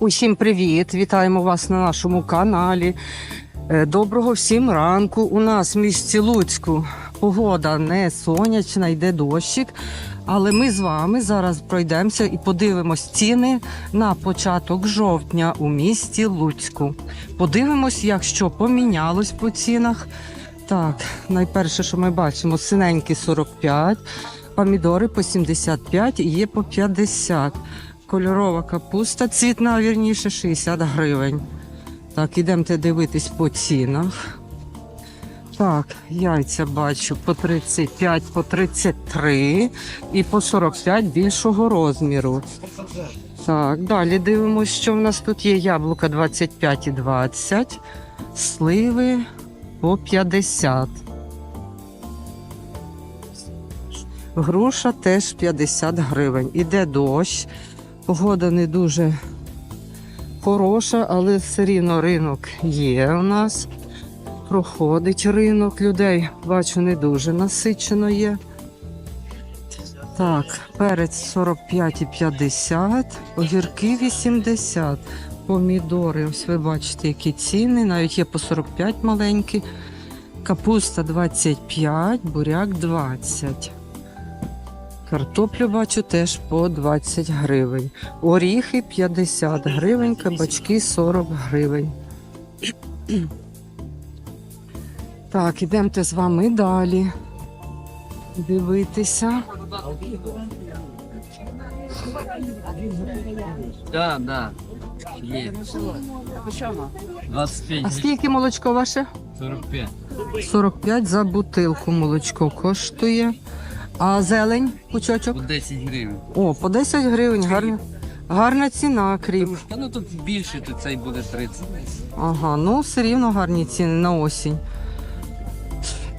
Усім привіт! Вітаємо вас на нашому каналі. Е, Доброго всім ранку. У нас в місті Луцьку погода не сонячна, йде дощик. Але ми з вами зараз пройдемося і подивимось ціни на початок жовтня у місті Луцьку. Подивимось, як що помінялось по цінах. Так, найперше, що ми бачимо, синенькі 45, помідори по 75 і є по 50. Кольорова капуста, цвітна, вірніше, 60 гривень. Так, ідемте дивитись по цінах. Так, яйця бачу по 35, по 33 і по 45 більшого розміру. Так, далі дивимося, що в нас тут є яблука 25 і 20, сливи по 50. Груша теж 50 гривень. Іде дощ. Погода не дуже хороша, але все рівно ринок є у нас. Проходить ринок людей. Бачу, не дуже насичено є. Так, перець 45 і 50, огірки 80, помідори. Ось ви бачите, які ціни. Навіть є по 45 маленькі. Капуста 25, буряк 20. Картоплю бачу теж по 20 гривень. Оріхи 50 гривень, кабачки 40 гривень. Так, ідемте з вами далі. Дивитися. Да, да. Є. 25, А скільки молочко ваше? 45. 45 за бутилку молочко коштує. А зелень пучочок? По 10 гривень. О, по 10 гривень. Гарна, гарна ціна, кріп. Та ну тут більше, то цей буде 30. Ага, ну все рівно гарні ціни на осінь.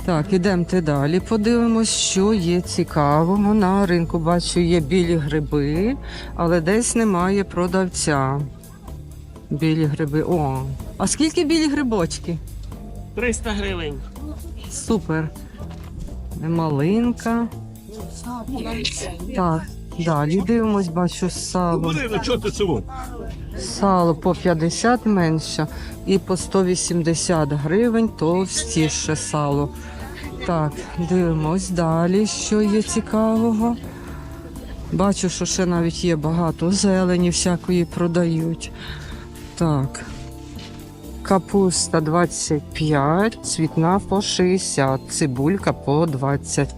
Так, ідемте далі. Подивимось, що є цікавого. На ринку бачу, є білі гриби, але десь немає продавця. Білі гриби. О, а скільки білі грибочки? 300 гривень. Супер. Малинка. Так, далі дивимось, бачу сало. ну? Сало по 50 менше і по 180 гривень товстіше сало. Так, дивимось далі, що є цікавого. Бачу, що ще навіть є багато зелені, всякої продають. Так. Капуста 25, цвітна по 60, цибулька по 20.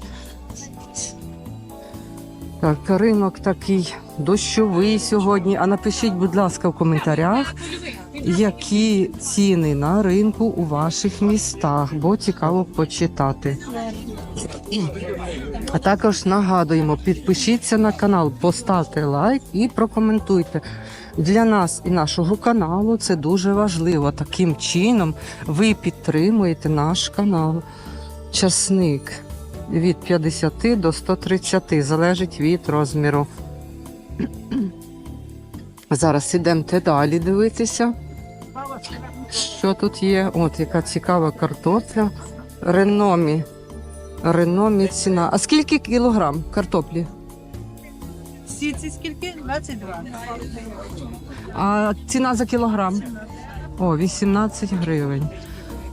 Так, ринок такий дощовий сьогодні. А напишіть, будь ласка, в коментарях, які ціни на ринку у ваших містах, бо цікаво почитати. А також нагадуємо, підпишіться на канал, поставте лайк і прокоментуйте. Для нас і нашого каналу це дуже важливо. Таким чином ви підтримуєте наш канал. Часник від 50 до 130, залежить від розміру. Зараз ідемте далі дивитися. Що тут є? От яка цікава картопля. Реномі. Реномі ціна. А скільки кілограм картоплі? Всі ці скільки? 22. А ціна за кілограм? О, 18 гривень.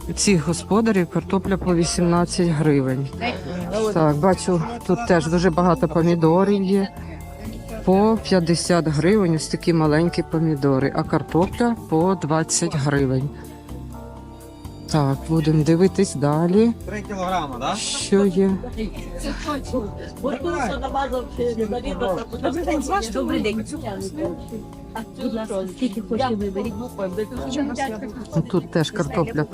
У цих господарів картопля по 18 гривень. Так, бачу, тут теж дуже багато помідорів є. По 50 гривень ось такі маленькі помідори, а картопля по 20 гривень. Так, будемо дивитись далі. 3 кілограми, так? Що є? Добрий день. Будь ласка, скільки хочете виберіть. Ну, Тут теж картопля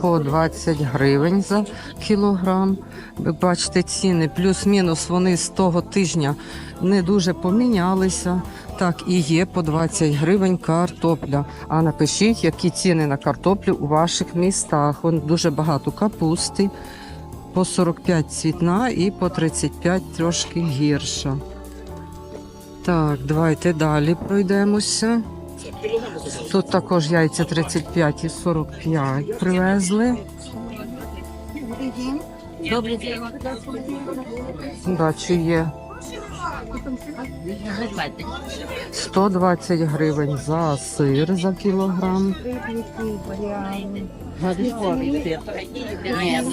по 20 гривень за кілограм. Ви бачите ціни, плюс-мінус вони з того тижня не дуже помінялися. Так, і є по 20 гривень картопля. А напишіть, які ціни на картоплю у ваших містах. Вон дуже багато капусти, по 45 цвітна і по 35 трошки гірша. Так, давайте далі пройдемося. Тут також яйця 35 і 45 привезли. Бачу, є 120 гривень за сир за кілограм.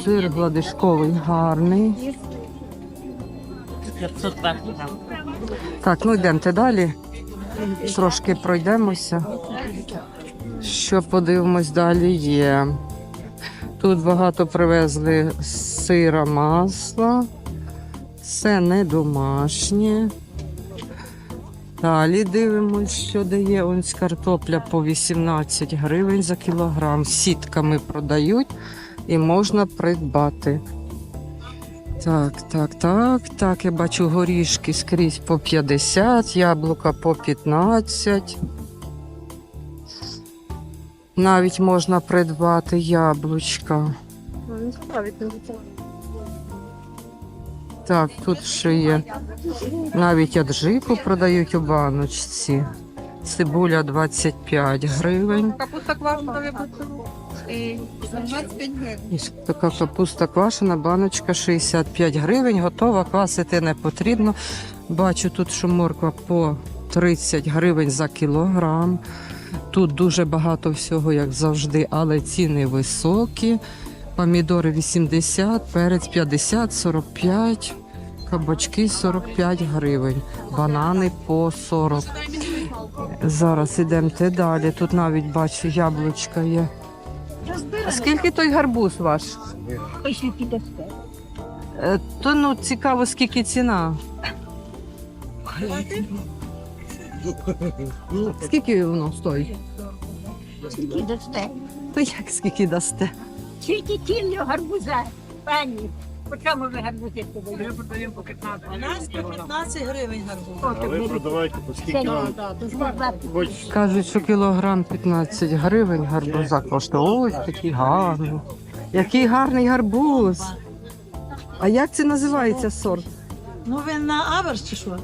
Сир гладишковий гарний. Так, ну йдемте далі. Трошки пройдемося. Що подивимось далі є. Тут багато привезли сира, масла. Це не домашнє. Далі дивимось, що дає. Ось картопля по 18 гривень за кілограм. Сітками продають і можна придбати. Так, так, так, так. Я бачу горішки скрізь по 50, яблука по 15. Навіть можна придбати яблучка. Так, тут ще є. Навіть аджику продають у баночці. Цибуля 25 гривень. Капуста квашена 25 гривень. Така капуста квашена, баночка 65 гривень. Готова, квасити не потрібно. Бачу тут, що морква по 30 гривень за кілограм. Тут дуже багато всього, як завжди, але ціни високі. Помідори 80, перець 50, 45, кабачки 45 гривень, банани по 40. Зараз ідемте далі. Тут навіть бачу, яблучка є. А скільки той гарбуз ваш? Е, То ну цікаво, скільки ціна. Скільки воно стоїть? Скільки дасте? То як скільки дасте? Скільки кілля гарбуза, пані? По чому ви гарбузи подаєте? У нас по 15 гривень гарбуз. А ви продавайте по скільки вам. Кажуть, що кілограм 15 гривень гарбуза коштує. Ось такий гарний. Який гарний гарбуз. А як це називається сорт? Ну ви на аверс чи що?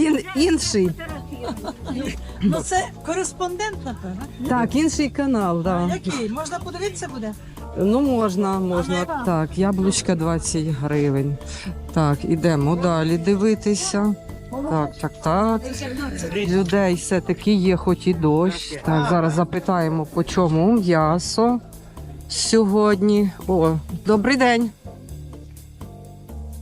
Ін, інший. Ну це кореспондент, напевно. Так, інший канал, так. Да. Який? Можна подивитися буде? Ну, можна, можна. Так, яблучка 20 гривень. Так, ідемо далі дивитися. Так, так, так. Людей все-таки є, хоч і дощ. Так, зараз запитаємо, по чому м'ясо сьогодні. О, добрий день.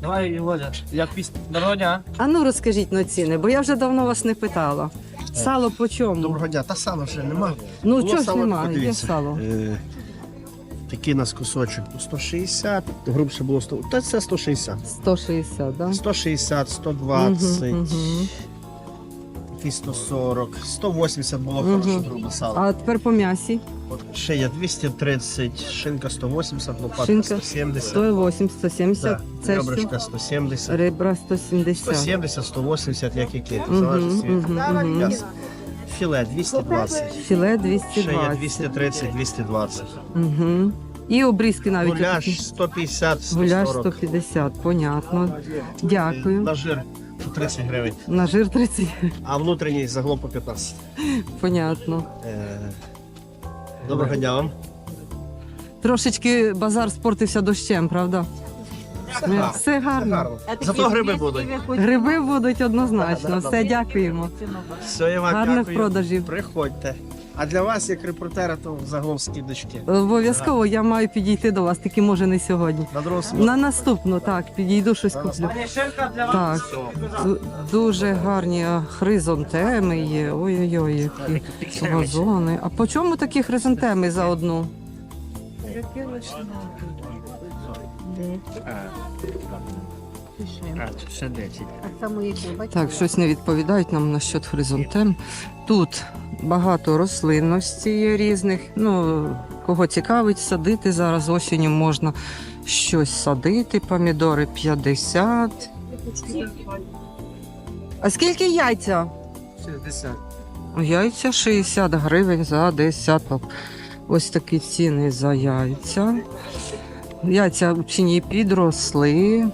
Давай, Володя, як пісня. Доброго дня. А ну розкажіть на ціни, бо я вже давно вас не питала. Сало по чому? Доброго дня, та сала вже нема. Ну чого ж сало, немає? Є сало. Е, такий у нас кусочок 160, грубше було 100, та це 160. 160, да? 160, 120, Мгм, мгм. такий 140, 180 було Мгм. хороше грубе сало. А тепер по м'ясі. От є 230, шинка 180, лопатка Шинка 170. 180, 170, Да, це ребрышка 170, Ребра 170. 170, 180, як які, Мгм, залежить від мгм. м'яса. Філе 220, Філе ще є 220. 230, 220. Угу. І обрізки навіть. отакі. Гуляш 150, Гуляш 140. 150, понятно. Дякую. На жир 30 гривень, На жир 30, а внутрішній загалом по 15. понятно. Е, Доброго дня вам. Трошечки базар спортився дощем, правда? Гарно. Все гарно. Гарно. Зато гриби будуть. Гриби будуть однозначно. да, да. Все, дякуємо. Все, я вам Гарних дякую. продажів. Приходьте. А для вас, як репортера, то загалом скидочки. Обов'язково я маю підійти до вас, тільки може не сьогодні. На другу На наступну, так, підійду щось куплю. Так, ду- дуже гарні а, хризантеми є. Ой-ой-ой, які вазони. А по чому такі хризантеми за одну? Ще 10. Так само, як ви бачите. Так, щось не відповідають нам насчет хризантем. Тут багато рослинності є різних. Ну, кого цікавить, садити зараз осінню можна щось садити. Помідори 50. А скільки яйця? 60. Яйця 60 гривень за десяток. Ось такі ціни за яйця. Яйця в ціні підросли.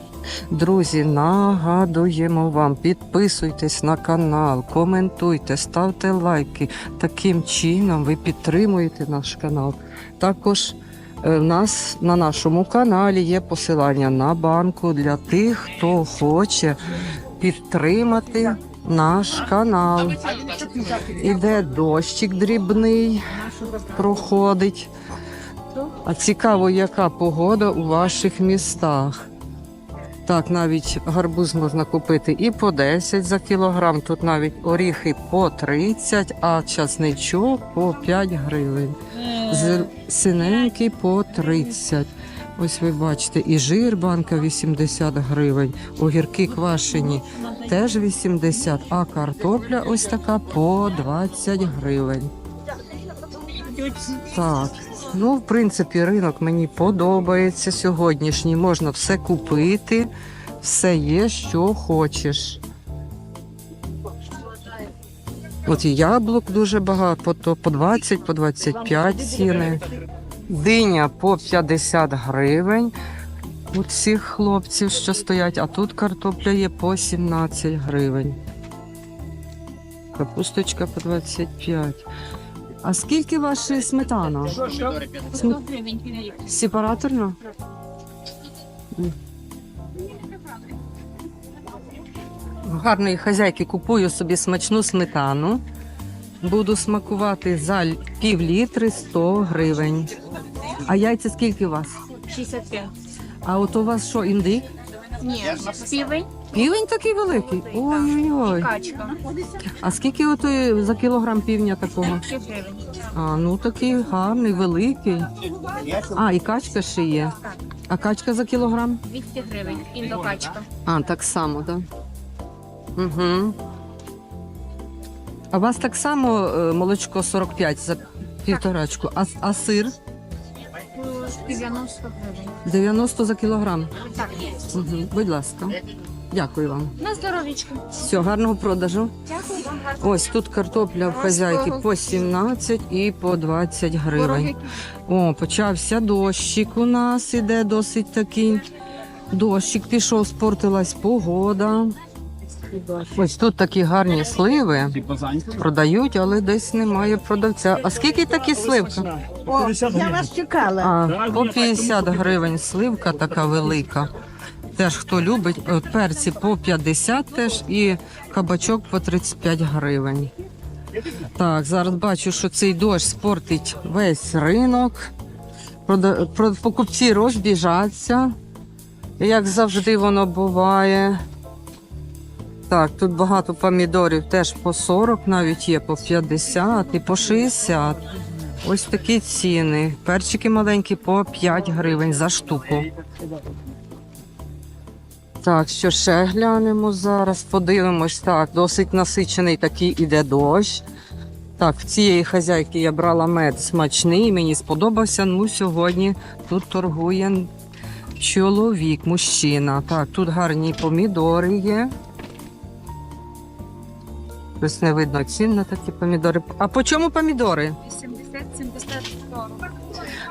Друзі, нагадуємо вам, підписуйтесь на канал, коментуйте, ставте лайки. Таким чином ви підтримуєте наш канал. Також е, нас на нашому каналі є посилання на банку для тих, хто хоче підтримати наш канал. Іде дощик дрібний, проходить. А цікаво, яка погода у ваших містах. Так, навіть гарбуз можна купити і по 10 за кілограм. Тут навіть оріхи по 30, а часничок по 5 гривень. Синенький по 30. Ось ви бачите, і жир банка 80 гривень, огірки квашені теж 80, а картопля ось така по 20 гривень. Так, ну в принципі, ринок мені подобається сьогоднішній. Можна все купити, все є, що хочеш. От і яблук дуже багато, по, то- по 20, по 25 ціни. Диня по 50 гривень. У цих хлопців, що стоять, а тут картопля є по 17 гривень. Капусточка по 25. А скільки ваша сметана? Сме- Сепараторно? Гарної хазяйки купую собі смачну сметану. Буду смакувати за пів літри 100 гривень. А яйця скільки у вас? 65. А от у вас що, індик? Ні, півень, Півень такий великий. Ой-ой-ой. качка. А скільки от е, за кілограм півня такого? 6 гривень. А, ну такий гарний, великий. А, і качка ще є. А качка за кілограм? 200 гривень. Індокачка. А, так само, так. Угу. А у вас так само е, молочко 45 за півторачку, а, а сир 90 гривень. 90 за кілограм. Так, Угу. Будь ласка. Дякую вам. на здоров'ячко. Все, гарного продажу. Дякую вам гарно. Ось тут картопля в хазяйки по 17 і по 20 гривень. О, почався дощик у нас іде досить такий. Дощик пішов, спортилась погода. Ось тут такі гарні сливи продають, але десь немає продавця. А скільки такі сливка? Я вас чекала. А, по 50 гривень сливка така велика. Теж хто любить, От перці по 50 теж і кабачок по 35 гривень. Так, зараз бачу, що цей дощ спортить весь ринок. Покупці розбіжаться. Як завжди воно буває. Так, тут багато помідорів теж по 40, навіть є по 50 і по 60. Ось такі ціни. Перчики маленькі по 5 гривень за штуку. Так, що ще глянемо зараз, подивимось. Так, досить насичений такий іде дощ. Так, в цієї хазяйки я брала мед смачний, мені сподобався. Ну, сьогодні тут торгує чоловік, мужчина. Так, тут гарні помідори є. Ось не видно цін на такі помідори. А по чому помідори? 80, 70, 40.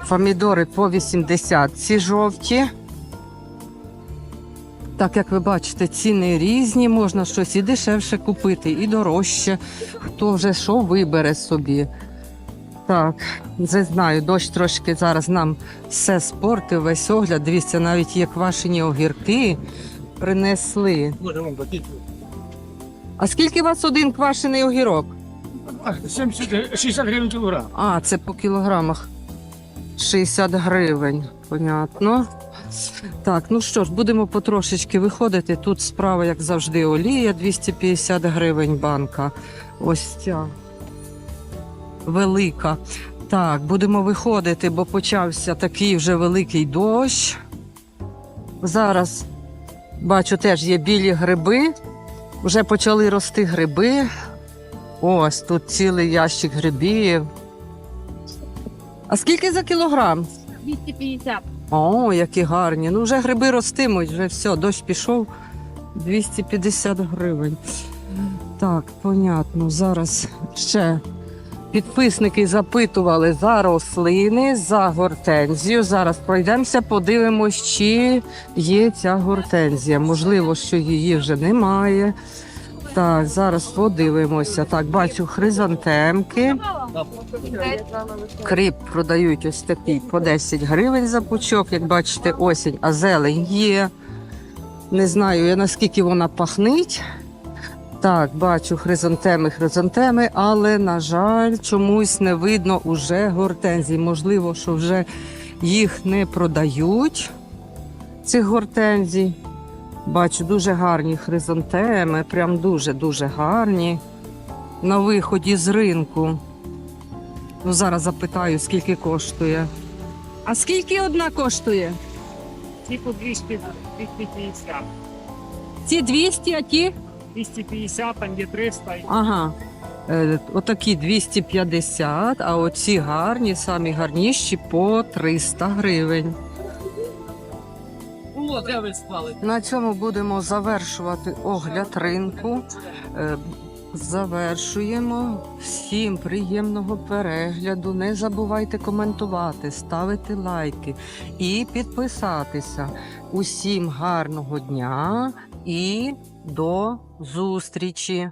Помідори по 80, ці жовті. Так, як ви бачите, ціни різні, можна щось і дешевше купити, і дорожче. Хто вже що вибере собі. Так, не знаю, дощ трошки зараз нам все спортив, весь огляд. Дивіться, навіть є квашені огірки принесли. А скільки у вас один квашений огірок? 70, 60 гривень кілограм. А, це по кілограмах. 60 гривень, понятно. Так, ну що ж, будемо потрошечки виходити. Тут справа, як завжди, олія 250 гривень банка. Ось ця велика. Так, будемо виходити, бо почався такий вже великий дощ. Зараз бачу, теж є білі гриби. Вже почали рости гриби. Ось тут цілий ящик грибів. А скільки за кілограм? 250. О, які гарні. Ну вже гриби ростимуть, вже все, дощ пішов. 250 гривень. Так, понятно. Зараз ще підписники запитували за рослини, за гортензію. Зараз пройдемося, подивимось, чи є ця гортензія. Можливо, що її вже немає. Так, зараз подивимося. Так, бачу хризантемки. Кріп продають ось такий по 10 гривень за пучок. Як бачите, осінь, а зелень є. Не знаю, я наскільки вона пахнить. Так, бачу хризантеми, хризантеми, але, на жаль, чомусь не видно уже гортензій. Можливо, що вже їх не продають, цих гортензій. Бачу дуже гарні хризантеми, прям дуже-дуже гарні. На виході з ринку. Ну, зараз запитаю, скільки коштує. А скільки одна коштує? Типу 200, 250. Ці 200, а ті? 250, там є 300. Ага. Е, отакі 250, а оці гарні, самі гарніші по 300 гривень. О, де ви спали? На цьому будемо завершувати огляд ринку. Е, Завершуємо. Всім приємного перегляду. Не забувайте коментувати, ставити лайки і підписатися. Усім гарного дня і до зустрічі!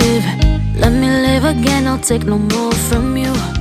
live again. I'll take no more from you.